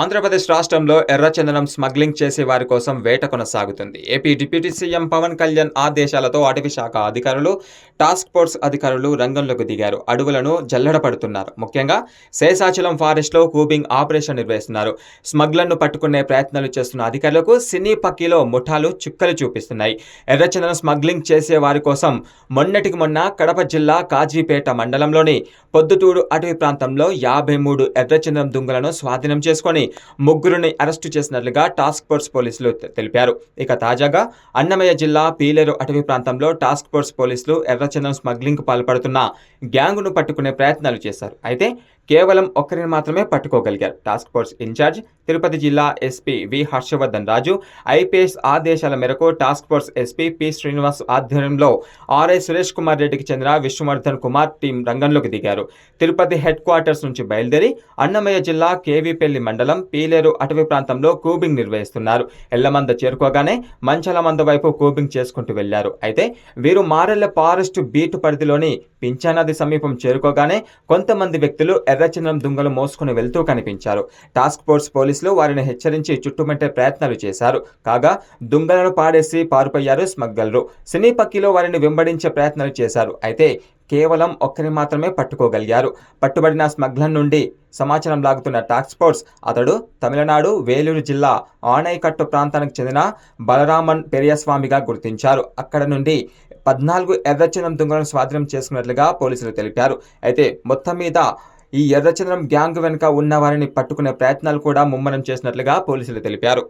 ఆంధ్రప్రదేశ్ రాష్ట్రంలో ఎర్రచందనం స్మగ్లింగ్ చేసే వారి కోసం వేట కొనసాగుతుంది. AP deputy CM Pawan Kalyan ఆదేశాలతో అటవీ శాఖ అధికారులు టాస్క్ ఫోర్స్ అధికారులు రంగంలోకి దిగారు. అడవులను జల్లడపడుతున్నారు ముఖ్యంగా శేషాచలం ఫారెస్ట్లో కూబింగ్ ఆపరేషన్ నిర్వహిస్తున్నారు. స్మగ్లర్ను పట్టుకునే ప్రయత్నాలు చేస్తున్న అధికారులకు సినీ పక్కీలో ముఠాలు చుక్కలు చూపిస్తున్నాయి. ఎర్రచందనం స్మగ్లింగ్ చేసే వారి కోసం మొన్నటికి మొన్న కడప జిల్లా కాజీపేట మండలంలోని పొద్దుటూరు అటవీ ప్రాంతంలో యాభై మూడు ఎర్రచందనం దుంగలను స్వాధీనం చేసుకొని ముగ్గురిని అరెస్టు చేసినట్లుగా టాస్క్ ఫోర్స్ పోలీసులు తెలిపారు. ఇక తాజాగా అన్నమయ్య జిల్లా పీలేరు అటవీ ప్రాంతంలో టాస్క్ ఫోర్స్ పోలీసులు ఎర్రచందనం స్మగ్లింగ్ పాల్పడుతున్న గ్యాంగును పట్టుకునే ప్రయత్నాలు చేశారు. అయితే కేవలం ఒక్కరిని మాత్రమే పట్టుకోగలిగారు. టాస్క్ ఫోర్స్ ఇన్ఛార్జ్ తిరుపతి జిల్లా SP V Harshavardhan Raju IPS ఆదేశాల మేరకు task force SP P Srinivas ఆధ్వర్యంలో ఆర్ఐ సురేష్ కుమార్ రెడ్డికి చెందిన విష్ణువర్ధన్ కుమార్ టీం రంగంలోకి దిగారు. తిరుపతి హెడ్ క్వార్టర్స్ నుంచి బయలుదేరి అన్నమయ్య జిల్లా కేవీపల్లి మండలం పీలేరు అటవీ ప్రాంతంలో కూబింగ్ నిర్వహిస్తున్నారు. ఎల్లమంద చేరుకోగానే మంచలమంద వైపు కూబింగ్ చేసుకుంటూ వెళ్ళారు అయితే వీరు మారెళ్ళ ఫారెస్ట్ బీట్ పరిధిలోని పింఛానది సమీపం చేరుకోగానే కొంతమంది వ్యక్తులు ఎర్రచందనం దుంగలు మోసుకుని వెళ్తూ కనిపించారు. టాస్క్ ఫోర్స్ పోలీసులు వారిని హెచ్చరించి చుట్టుముట్టే ప్రయత్నాలు చేశారు. కాగా దుంగలను పాడేసి పారిపోయారు స్మగ్లర్లు. సినీ పక్కిలో వారిని వెంబడించే ప్రయత్నాలు చేశారు. అయితే కేవలం ఒక్కరిని మాత్రమే పట్టుకోగలిగారు. పట్టుబడిన స్మగ్లర్ నుండి సమాచారం లాగుతున్న టాస్క్ ఫోర్స్ అతడు తమిళనాడు వేలూరు జిల్లా ఆనైకట్టు ప్రాంతానికి చెందిన బలరామన్ పెరియస్వామిగా గుర్తించారు. అక్కడ నుండి పద్నాలుగు ఎర్రచందనం దుంగలను స్వాధీనం చేసుకున్నట్లుగా పోలీసులు తెలిపారు. అయితే మొత్తం మీద ఈ ఎర్రచందనం గ్యాంగ్ వెనుక ఉన్న వారిని పట్టుకునే ప్రయత్నాలు కూడా ముమ్మరం చేసినట్లుగా పోలీసులు తెలిపారు.